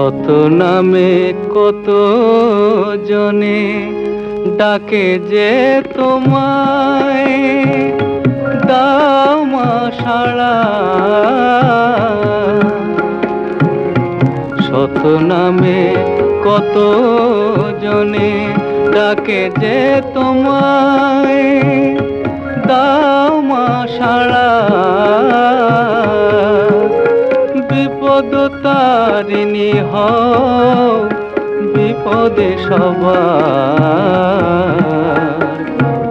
শত নামে, কত জনে ডাকে যে তোমায়। দাও মা সাড়া শত নামে, কত জনে ডাকে যে তোমায়। দাও তারিণী হও, বিপদে সবার।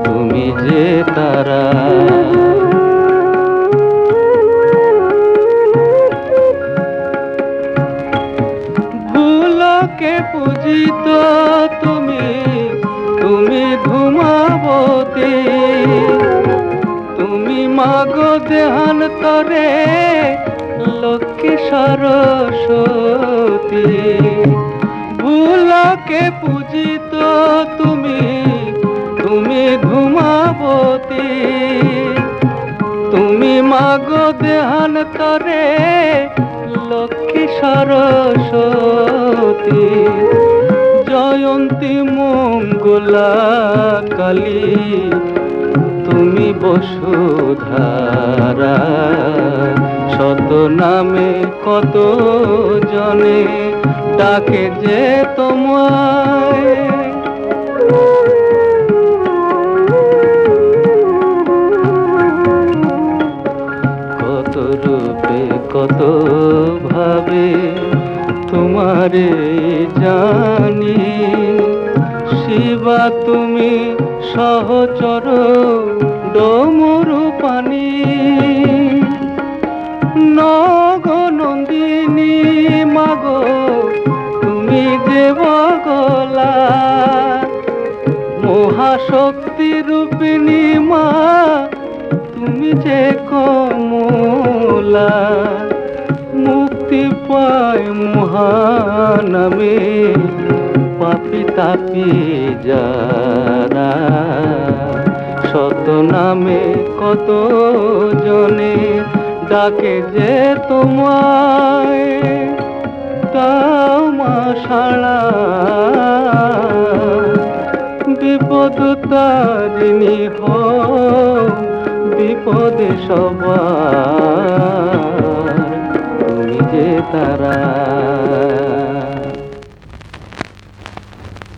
তুমি যে তারা। ভুলকে পূজিত তুমি তুমি ধুমাবতী। তুমি মাগো দেহান তরে লক্ষ্মী সরস্বতী, ভুলকে পূজিত তুমি তুমি ঘুমাবতী। তুমি মাগো দেহান তরে লক্ষ্মী সরস্বতী। জয়ন্তী মঙ্গলা কালী, তুমি বসুধারা শত নামে কত জনে ডাকে যে তোমায়। কত রূপে, কত ভাবে তোমারে জানি। শিবা তুমি সহচর ডমরু পানি নগনন্দিনী মাগো, তুমি দেব গলা মহাশক্তি রূপিণী মা, তুমি যে কমলা, মুক্তি পায় মহানামে পাপি তাপি যারা, শত নামে কত জনে ডাকে যে তোমায় মা বিপদ তারিণী বিপদে তুমি যে তারা